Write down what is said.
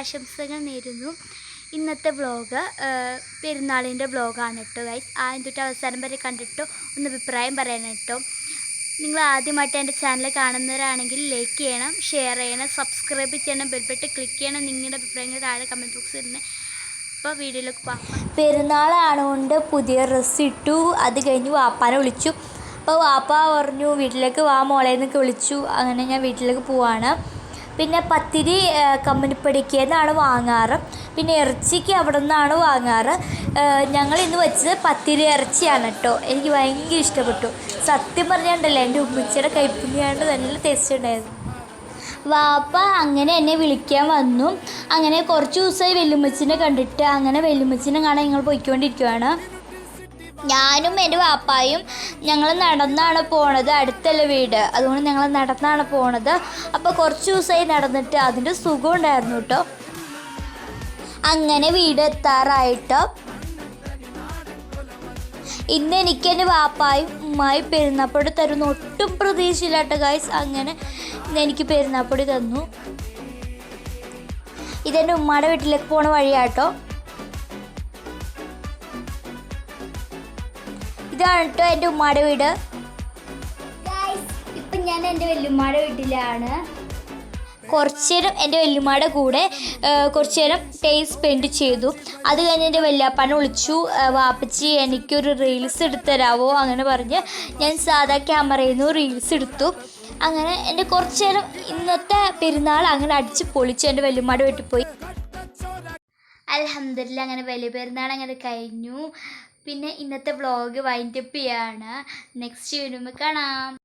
ആശംസകൾ നേരുന്നു. ഇന്നത്തെ വ്ളോഗ് പെരുന്നാളിന്റെ വ്ളോഗാണ് കേട്ടോ ഗൈസ് ആദ്യം തൊട്ട് അവസാനം വരെ കണ്ടിട്ടോ? ഒന്ന് അഭിപ്രായം പറയണം കേട്ടോ നിങ്ങൾ ആദ്യമായിട്ട് എന്റെ ചാനൽ കാണുന്നവരാണെങ്കിൽ ലൈക്ക് ചെയ്യണം ഷെയർ ചെയ്യണം സബ്സ്ക്രൈബ് ചെയ്യണം ബെൽബട്ട് ക്ലിക്ക് ചെയ്യണം നിങ്ങളുടെ അഭിപ്രായങ്ങൾ താഴെ കമന്റ് ബോക്സിൽ തന്നെ അപ്പോൾ വീഡിയോയിലേക്ക് പോകാം പെരുന്നാളാണ് കൊണ്ട് പുതിയ ഡ്രസ്സ് ഇട്ടു. അത് കഴിഞ്ഞ് വാപ്പാനെ വിളിച്ചു. അപ്പോൾ വാപ്പ പറഞ്ഞു വീട്ടിലേക്ക് വാ മോളെ എന്നൊക്കെ വിളിച്ചു. അങ്ങനെ ഞാൻ വീട്ടിലേക്ക് പോവാണ്. പിന്നെ പത്തിരി കമ്പനിപ്പടിക്ക് നിന്നാണ് വാങ്ങാറ്. പിന്നെ ഇറച്ചിക്ക് അവിടെ നിന്നാണ് വാങ്ങാറ് ഞങ്ങൾ ഇന്ന് വെച്ചത് പത്തിരി ഇറച്ചിയാണ് കേട്ടോ. എനിക്ക് ഭയങ്കര ഇഷ്ടപ്പെട്ടു. സത്യം പറഞ്ഞാണ്ടല്ലോ എന്റെ ഉമ്മച്ചിയുടെ കൈപ്പുണ്യാണ്ട് നല്ല ടേസ്റ്റ് ഉണ്ടായിരുന്നു. വാപ്പ അങ്ങനെ എന്നെ വിളിക്കാൻ വന്നു. അങ്ങനെ കുറച്ച് ദിവസമായി വെല്ലുമ്മച്ചിനെ കണ്ടിട്ട് അങ്ങനെ വെല്ലുമ്മച്ചിനെ കാണാൻ ഞങ്ങൾ പോയിക്കൊണ്ടിരിക്കുകയാണ് ഞാനും എന്റെ വാപ്പായും ഞങ്ങൾ നടന്നാണ് പോണത് അടുത്തല്ല വീട്. അതുകൊണ്ട് ഞങ്ങൾ നടന്നാണ് പോണത്. അപ്പോൾ കുറച്ച് ദിവസമായി നടന്നിട്ട് അതിന്റെ സുഖം ഉണ്ടായിരുന്നു കേട്ടോ അങ്ങനെ വീട് എത്താറായിട്ടോ. ഇന്ന് എനിക്ക് എന്റെ വാപ്പായും ഉമ്മായി പെരുന്നാപ്പൊടി തരുന്ന ഒട്ടും പ്രതീക്ഷയില്ലാട്ടോ ഗൈസ് അങ്ങനെ ഇന്ന് എനിക്ക് പെരുന്നാപ്പൊടി തന്നു. ഇതെന്റെ ഉമ്മയുടെ വീട്ടിലേക്ക് പോണ വഴിയാട്ടോ. ഇതാണ് കേട്ടോ എന്റെ ഉമ്മയുടെ വീട്. ഇപ്പം ഞാൻ എന്റെ വല്യമ്മയുടെ വീട്ടിലാണ്. കുറച്ച് നേരം എന്റെ വല്യമ്മയുടെ കൂടെ കുറച്ചേരം കുറച്ച് നേരം ടൈം സ്പെൻഡ് ചെയ്തു. അത് കഴിഞ്ഞ് എന്റെ വല്യാപ്പാനെ വിളിച്ചു. വാപ്പച്ചി എനിക്കൊരു റീൽസ് എടുത്തു തരാമോ അങ്ങനെ പറഞ്ഞ് ഞാൻ സാധാ ക്യാമറയിൽ നിന്ന് റീൽസ് എടുത്തു. അങ്ങനെ എന്റെ കുറച്ച് നേരം ഇന്നത്തെ പെരുന്നാൾ അങ്ങനെ അടിച്ച് പൊളിച്ച് എന്റെ വല്യമ്മയുടെ വീട്ടിൽ പോയി. അലഹമില്ല അങ്ങനെ വലിയ പെരുന്നാൾ അങ്ങനെ കഴിഞ്ഞു. പിന്നെ ഇന്നത്തെ വ്ളോഗ് വൈൻഡപ്പ് ചെയ്യാണ്. നെക്സ്റ്റ് വീഡിയോ കാണാം.